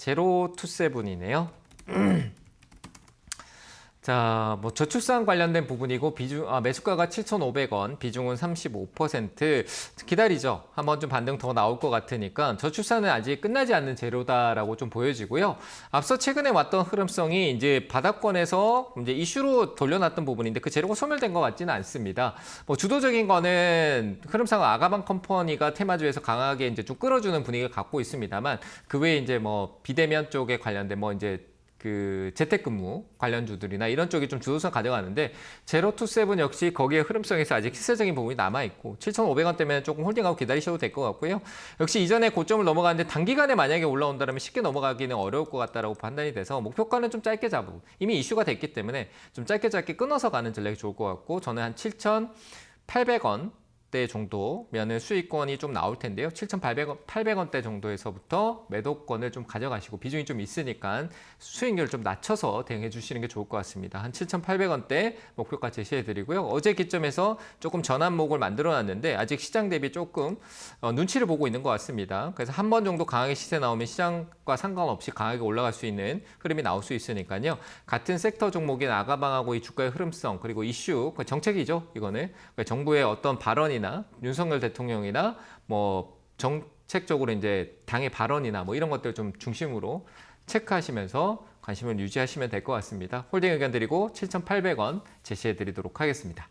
제로 투 세븐이네요. 자, 뭐 저출산 관련된 부분이고 비중 아, 매수가가 7,500원, 비중은 35%. 기다리죠. 한번 좀 반등 더 나올 것 같으니까 저출산은 아직 끝나지 않는 재료다라고 좀 보여지고요. 앞서 최근에 왔던 흐름성이 이제 바닥권에서 이제 이슈로 돌려놨던 부분인데 그 재료가 소멸된 것 같지는 않습니다. 뭐 주도적인 거는 흐름상 아가방 컴퍼니가 테마주에서 강하게 이제 좀 끌어주는 분위기를 갖고 있습니다만 그 외에 이제 뭐 비대면 쪽에 관련된 뭐 이제 그 재택근무 관련주들이나 이런 쪽이 좀 주도성 가져가는데 제로 투 세븐 역시 거기에 흐름성에서 아직 시세적인 부분이 남아 있고 7,500원 때문에 조금 홀딩하고 기다리셔도 될 것 같고요. 역시 이전에 고점을 넘어가는데 단기간에 만약에 올라온다면 쉽게 넘어가기는 어려울 것 같다라고 판단이 돼서 목표가는 좀 짧게 잡고 이미 이슈가 됐기 때문에 좀 짧게 짧게 끊어서 가는 전략이 좋을 것 같고 저는 한 7,800원 대 정도면은 수익권이 좀 나올 텐데요. 7,800원, 800원대 정도에서부터 매도권을 좀 가져가시고 비중이 좀 있으니까 수익률 좀 낮춰서 대응해 주시는 게 좋을 것 같습니다. 한 7,800원대 목표가 제시해 드리고요. 어제 기점에서 조금 전환목을 만들어 놨는데 아직 시장 대비 조금 어, 눈치를 보고 있는 것 같습니다. 그래서 한 번 정도 강하게 시세 나오면 시장과 상관없이 강하게 올라갈 수 있는 흐름이 나올 수 있으니까요. 같은 섹터 종목인 아가방하고 이 주가의 흐름성 그리고 이슈 그 정책이죠. 이거는 그러니까 정부의 어떤 발언이나 윤석열 대통령이나 뭐 정책적으로 이제 당의 발언이나 뭐 이런 것들 좀 중심으로 체크하시면서 관심을 유지하시면 될 것 같습니다. 홀딩 의견 드리고 7,800원 제시해 드리도록 하겠습니다.